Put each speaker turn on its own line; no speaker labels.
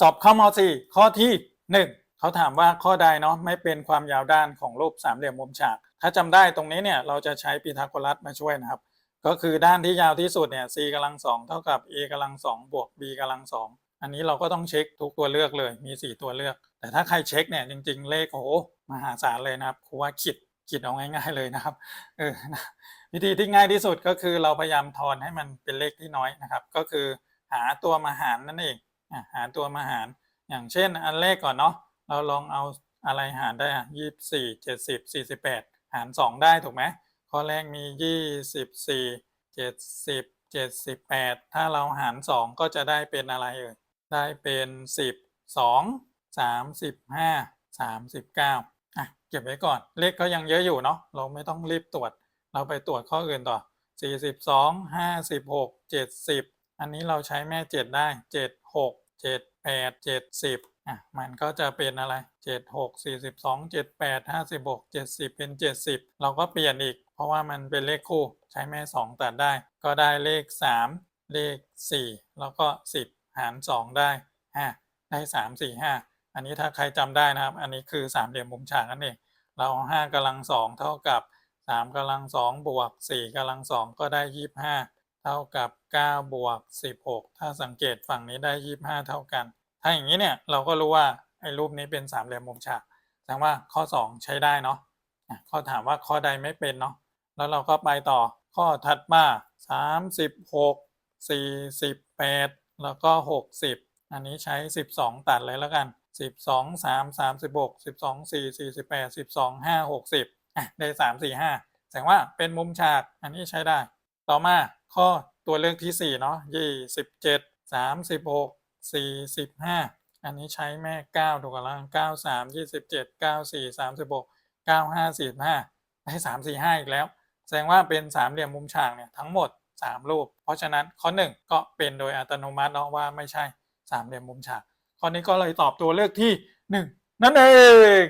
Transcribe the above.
สอบข้าม .4 ข้อที่ 1 เขาถามว่าข้อใดเนาะไม่เป็นความยาวด้านของรูปสามเหลี่ยมมุมฉาก ถ้าจำได้ตรงนี้เนี่ยเราจะใช้พีทาโกรัสมาช่วยนะครับ ก็คือด้านที่ยาวที่สุดเนี่ย c กำลังสองเท่ากับ a กำลังสองบวก b กำลังสองอันนี้เราก็ต้องเช็คทุกตัวเลือกเลยมี 4 ตัวเลือก แต่ถ้าใครเช็คเนี่ยจริง ๆ เลขโอ้โหมหาศาลเลยนะครับครูว่าคิดคิดเอาง่าย ๆเลยนะครับเออวิธีที่ง่ายที่สุดก็คือเราพยายามทอนให้มันเป็นเลขที่น้อยนะครับ ก็คือหาตัวมาหารนั่นเอง หาตัวมาหาร อย่างเช่นอันแรกก่อนเนาะเราลองเอาอะไรหารได้อะยี่สิบสี่เจ็ดสิบสี่สิบแปดหารสองได้ถูกไหมข้อแรกมียี่สิบสี่เจ็ดสิบเจ็ดสิบแปดถ้าเราหารสองก็จะได้เป็นอะไรเอ่ยได้เป็นสิบสองสามสิบห้าสามสิบเก้าอะเก็บไว้ก่อน เลขก็ยังเยอะอยู่เนาะเราไม่ต้องรีบตรวจ เราไปตรวจข้ออื่นต่อสี่สิบสองห้าสิบหกเจ็ดสิบอันนี้เราใช้แม่เจ็ดได้เจ็ดหก เจ็ดแปดเจ็ดสิบอะมันก็จะเป็นอะไรเจ็ดหกสี่สิบสองเจ็ดแปดห้าสิบหกเจ็ดสิบเป็นเจ็ดสิบเราก็เปลี่ยนอีก เพราะว่ามันเป็นเลขคู่ใช้แม่สองตัดได้ ก็ได้เลขสามเลขสี่แล้วก็สิบหารสองได้ห้าได้สามสี่ห้าอันนี้ถ้าใครจำได้นะครับ อันนี้คือสามเหลี่ยมมุมฉากนั่นเองเราห้ากำลังสองเท่ากับสามกำลังสองบวกสี่กำลังสองก็ได้ยี่ห้า เท่ากับ9บวก16 ถ้าสังเกตฝั่งนี้ได้ 25 เท่ากัน ถ้าอย่างนี้เนี่ยเราก็รู้ว่าไอ้รูปนี้เป็นสามเหลี่ยมมุมฉากแสดงว่าข้อ 2 ใช้ได้เนาะข้อถามว่าข้อใดไม่เป็นเนาะแล้วเราก็ไปต่อข้อถัดมา 36 48 แล้วก็ 60 อันนี้ใช้ 12 ตัดเลยแล้วกัน 12 3 36 12 4 48 12 5 60อะได้ 3 4 5แสดงว่าเป็นมุมฉากอันนี้ใช้ได้ ต่อมา ข้อตัวเลือกที่ 4 เนาะ27 36 45อันนี้ใช้แม่9ถูกกับล่าง9 3 27 9 4 36 9 5 45ได้3 4 5อีกแล้ว แสดงว่าเป็นสามเหลี่ยมมุมฉากเนี่ยทั้งหมด3รูป เพราะฉะนั้นข้อ1ก็เป็นโดยอัตโนมัติเนาะว่าไม่ใช่สามเหลี่ยมมุมฉาก ข้อนี้ก็เลยตอบตัวเลือกที่1นั่นเอง